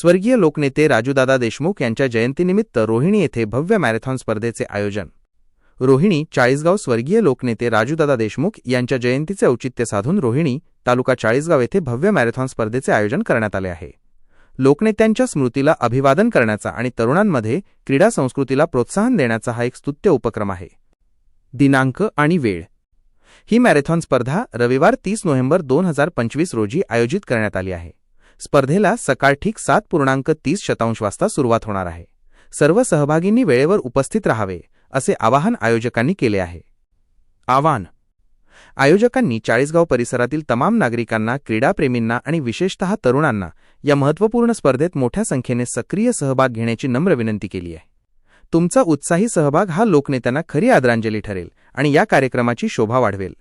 स्वर्गीय लोकनेते राजूदादा देशमुख यांच्या जयंतीनिमित्त रोहिणी येथे भव्य मॅरेथॉन स्पर्धेचे आयोजन. रोहिणी चाळीसगाव स्वर्गीय लोकनेते राजूदादा देशमुख यांच्या जयंतीचे औचित्य साधून रोहिणी तालुका चाळीसगाव येथे भव्य मॅरेथॉन स्पर्धेचे आयोजन करण्यात आले आहे. लोकनेत्यांच्या स्मृतीला अभिवादन करण्याचा आणि तरुणांमध्ये क्रीडा संस्कृतीला प्रोत्साहन देण्याचा हा एक स्तुत्य उपक्रम आहे. दिनांक आणि वेळ. ही मॅरेथॉन स्पर्धा रविवार तीस नोव्हेंबर दोन हजार पंचवीस रोजी आयोजित करण्यात आली आहे. स्पर्धेला सकाळ ठीक सात पूर्णांक तीस शतांश वाजता सुरुवात होणार आहे. सर्व सहभागींनी वेळेवर उपस्थित राहावे असे आवाहन आयोजकांनी केले आहे. आवाहन. आयोजकांनी चाळीसगाव परिसरातील तमाम नागरिकांना क्रीडाप्रेमींना आणि विशेषतः तरुणांना या महत्त्वपूर्ण स्पर्धेत मोठ्या संख्येने सक्रिय सहभाग घेण्याची नम्र विनंती केली आहे. तुमचा उत्साही सहभाग हा लोकनेत्यांना खरी आदरांजली ठरेल आणि या कार्यक्रमाची शोभा वाढवेल.